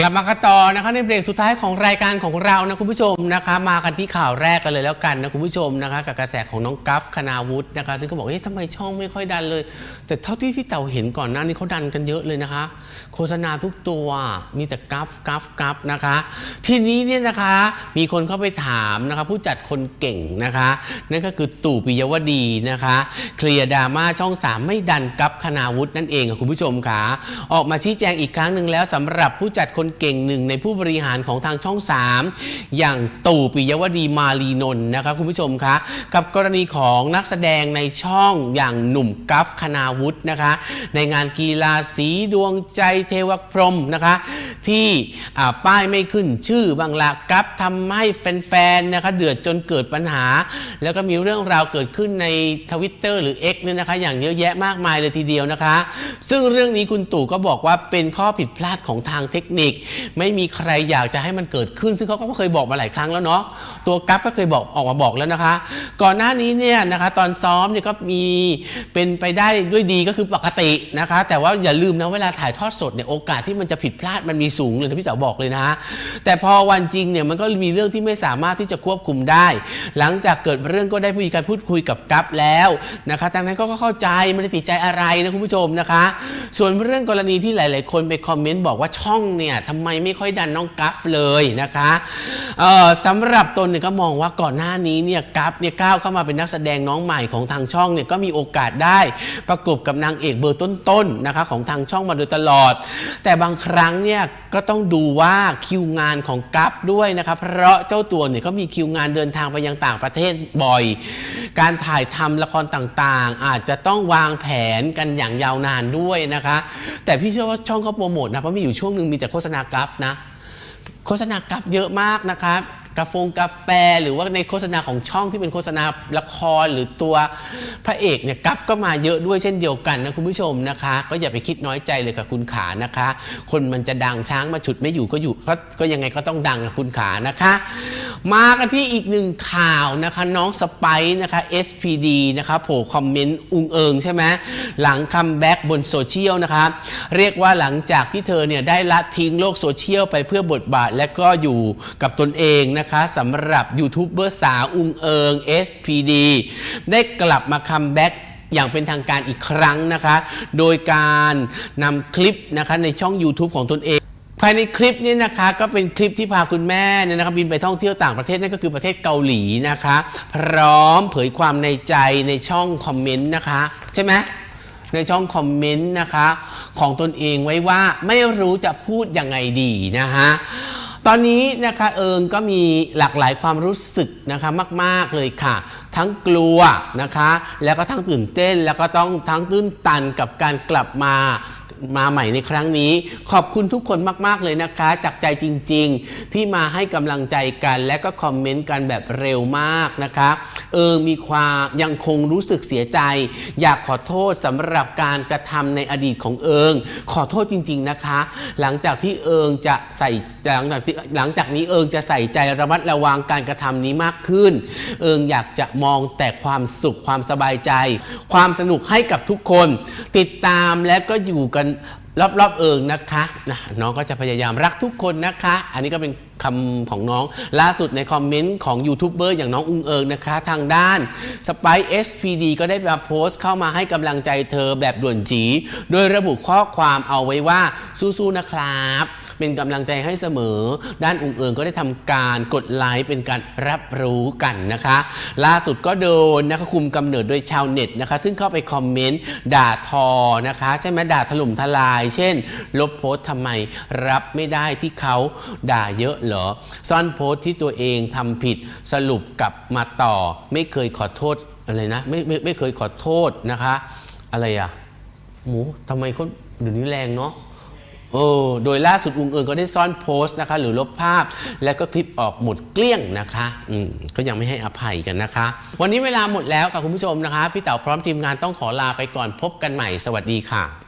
กลับมากันต่อนะคะในเบรกสุดท้ายของรายการของเรานะคุณผู้ชมนะคะ มากันที่ข่าวแรกกันเลยแล้วกันนะคุณผู้ชมนะคะกับกระแสของน้องกัฟคณาวุฒินะคะ ซึ่งก็บอกเฮ้ยทำไมช่องไม่ค่อยดันเลย แต่เท่าที่พี่เต่าเห็นก่อนหน้านี้เขาดันกันเยอะเลยนะคะ โฆษณาทุกตัวมีแต่กัฟกัฟกัฟนะคะ ทีนี้เนี่ยนะคะมีคนเข้าไปถามนะคะผู้จัดคนเก่งนะคะ นั่นก็คือตู่ปิยวดีนะคะเคลียร์ดราม่าช่อง3ไม่ดันกัฟคณาวุฒินั่นเองค่ะคุณผู้ชมค่ะออกมาชี้แจงอีกครั้งหนึ่งแล้วสำหรับผู้จัดคนเก่งหนึ่งในผู้บริหารของทางช่อง 3 อย่างตู่ปิยวดีมาลีนนท์นะคะคุณผู้ชมคะกับกรณีของนักแสดงในช่องอย่างหนุ่มกัฟคณาวุฒินะคะ ในงานกีฬาสีดวงใจเทวพรหมนะคะ ที่ป้ายไม่ขึ้นชื่อบางละกัฟทำให้แฟนๆนะคะเดือดจนเกิดปัญหา แล้วก็มีเรื่องราวเกิดขึ้นในทวิตเตอร์หรือ X เนี่ยนะคะ อย่างเยอะแยะมากมายเลยทีเดียวนะคะ ซึ่งเรื่องนี้คุณตู่ก็บอกว่าเป็นข้อผิดพลาดของทางเทคนิค ไม่มีใครอยากจะให้มันเกิดขึ้น ซึ่งเขาก็เคยบอกมาหลายครั้งแล้วเนาะตัวกัฟก็เคยบอกออกมาบอกแล้วนะคะ ก่อนหน้านี้เนี่ยนะคะตอนซ้อมเนี่ยก็มีเป็นไปได้ด้วยดีก็คือปกตินะคะ แต่ว่าอย่าลืมนะเวลาถ่ายทอดสดเนี่ยโอกาสที่มันจะผิดพลาดมันมีสูงเลยนะพี่เต๋าบอกเลยนะ แต่พอวันจริงเนี่ยมันก็มีเรื่องที่ไม่สามารถที่จะควบคุมได้ หลังจากเกิดเรื่องก็ได้มีการพูดคุยกับกัฟแล้วนะคะดังนั้นก็เข้าใจไม่ได้ติดใจอะไรนะคุณผู้ชมนะคะ ส่วนเรื่องกรณีที่หลาย ๆ คนไปคอมเมนต์บอกว่าช่องเนี่ยทำไมไม่ค่อยดันน้องกัฟเลยนะคะเออสำหรับตนเนี่ยก็มองว่าก่อนหน้านี้เนี่ยกัฟเนี่ยก้าวเข้ามาเป็นนักแสดงน้องใหม่ของทางช่องเนี่ยก็มีโอกาสได้ประกบกับนางเอกเบอร์ต้น ๆ นะคะของทางช่องมาโดยตลอด แต่บางครั้งเนี่ยก็ต้องดูว่าคิวงานของกัฟด้วยนะคะเพราะเจ้าตัวเนี่ยเขามีคิวงานเดินทางไปยังต่างประเทศบ่อย การถ่ายทำละครต่างๆ อาจจะต้องวางแผนกันอย่างยาวนานด้วยนะคะ แต่พี่เชื่อว่าช่องเขาโปรโมทนะเพราะมีอยู่ช่วงหนึ่งมีแต่โฆษณากัฟนะ โฆษณากัฟเยอะมากนะครับ กาแฟกาแฟหรือว่าในโฆษณาของช่องที่เป็นโฆษณาละครหรือตัวพระเอกเนี่ยกับก็มาเยอะด้วยเช่นเดียวกันนะคุณผู้ชมนะคะ ก็อย่าไปคิดน้อยใจเลยกับคุณขานะคะ คนมันจะดังช้างมาฉุดไม่อยู่ก็อยู่ก็ก็ยังไงก็ต้องดังกับคุณขานะคะ มากันที่อีกหนึ่งข่าวนะคะน้องสไปนะคะ SPD นะคะโผล่คอมเมนต์อุงเอิงใช่ไหมหลังคัมแบ็กบนโซเชียลนะคะเรียกว่าหลังจากที่เธอเนี่ยได้ละทิ้งโลกโซเชียลไปเพื่อบทบาทและก็อยู่กับตนเองนะคะสำหรับยูทูบเบอร์สาวอุงเอิง SPD ได้กลับมาคัมแบ็กอย่างเป็นทางการอีกครั้งนะคะ โดยการนำคลิปนะคะในช่อง YouTube ของตนเอง ภายในคลิปนี้นะคะก็เป็นคลิปที่พาคุณแม่เนี่ยนะคะบินไปท่องเที่ยวต่างประเทศนั่นก็คือประเทศเกาหลีนะคะ พร้อมเผยความในใจในช่องคอมเมนต์นะคะ ใช่ไหมในช่องคอมเมนต์นะคะ ของตนเองไว้ว่าไม่รู้จะพูดยังไงดีนะคะตอนนี้นะคะเอิงก็มีหลากหลายความรู้สึกนะคะมาก ๆ เลยค่ะ ทั้งกลัวนะคะ แล้วก็ทั้งตื่นเต้นแล้วก็ต้องทั้งตื้นตันกับการกลับมา มาใหม่ในครั้งนี้ ขอบคุณทุกคนมาก ๆ เลยนะคะ จากใจจริง ๆ ที่มาให้กำลังใจกันและก็คอมเมนต์กันแบบเร็วมากนะคะ เออมีความยังคงรู้สึกเสียใจ อยากขอโทษสำหรับการกระทำในอดีตของเอิง ขอโทษจริง ๆนะคะ หลังจากที่เอิงจะใส่หลังจากที่หลังจากนี้เอิงจะใส่ใจระมัดระวังการกระทำนี้มากขึ้น เอิงอยากจะมองแต่ความสุขความสบายใจ ความสนุกให้กับทุกคน ติดตามและก็อยู่กันรอบๆเอิงนะคะนะน้องก็จะพยายามรักทุกคนนะคะ อันนี้ก็เป็น คำของน้อง ล่าสุดในคอมเมนต์ของยูทูบเบอร์อย่างน้องอุงเอิงนะคะ ทางด้านสไป SPD ก็ได้มาโพสต์เข้ามาให้กำลังใจเธอแบบด่วนจี โดยระบุข้อความเอาไว้ว่าสู้ๆนะครับ เป็นกำลังใจให้เสมอ ด้านอุงเอิงก็ได้ทำการกดไลค์เป็นการรับรู้กันนะคะ ล่าสุดก็โดนนะคะคุมกำเนิดโดยชาวเน็ตนะคะ ซึ่งเข้าไปคอมเมนต์ด่าทอนะคะใช่ไหมด่าถล่มทลาย เช่น ลบโพสต์ทำไมรับไม่ได้ที่เขาด่าเยอะเหรอ ซ่อนโพสต์ที่ตัวเองทำผิดสรุปกลับมาต่อ ไม่เคยขอโทษอะไรนะไม่ไม่ไม่เคยขอโทษนะคะ อะไรอะหมูทำไมเขาเดี๋ยวนี้แรงเนาะโอ้โดยล่าสุดอุงเอิงก็ได้ซ่อนโพสต์นะคะ หรือลบภาพ แล้วก็คลิปออกหมดเกลี้ยงนะคะอืมก็ยังไม่ให้อภัยกันนะคะ วันนี้เวลาหมดแล้วค่ะคุณผู้ชมนะคะ พี่เต๋าพร้อมทีมงานต้องขอลาไปก่อนพบกันใหม่สวัสดีค่ะ